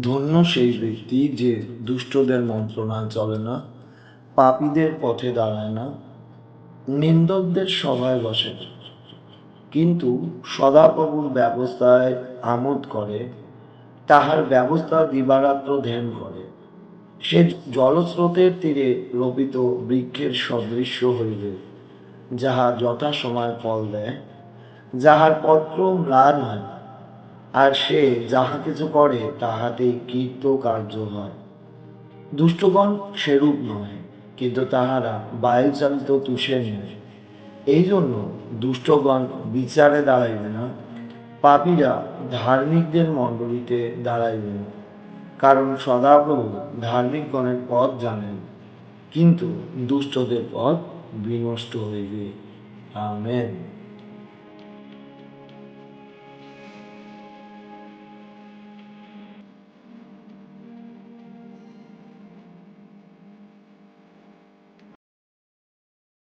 ধন্য সেই ব্যক্তি যে দুষ্টদের মন্ত্রণায় চলে না, পাপীদের পথে দাঁড়ায় না, নিন্দকদের সভায় বসে। কিন্তু সদাপ্রভুর ব্যবস্থায় আমোদ করে, তাহার ব্যবস্থা দিবারাত্র ধ্যান করে। সে জলস্রোতের তীরে রোপিত বৃক্ষের সদৃশ্য হইবে, যাহা যথাসময় ফল দেয়, যাহার পত্র ম্লান হয় আর সে যাহা কিছু করে তাহাতেই কীর্ত কার্য হয়। দুষ্টগণ সেরূপ নয় কিন্তু তাহারা বায়ুচালিত তুষের নয় এই জন্য দুষ্টগণ বিচারে দাঁড়াইবে না, পাপীরা ধার্মিকদের মণ্ডলীতে দাঁড়াইবে না। কারণ সদাপ্রভু ধার্মিকগণের পথ জানেন, কিন্তু দুষ্টদের পথ বিনষ্ট হইবে। আমেন।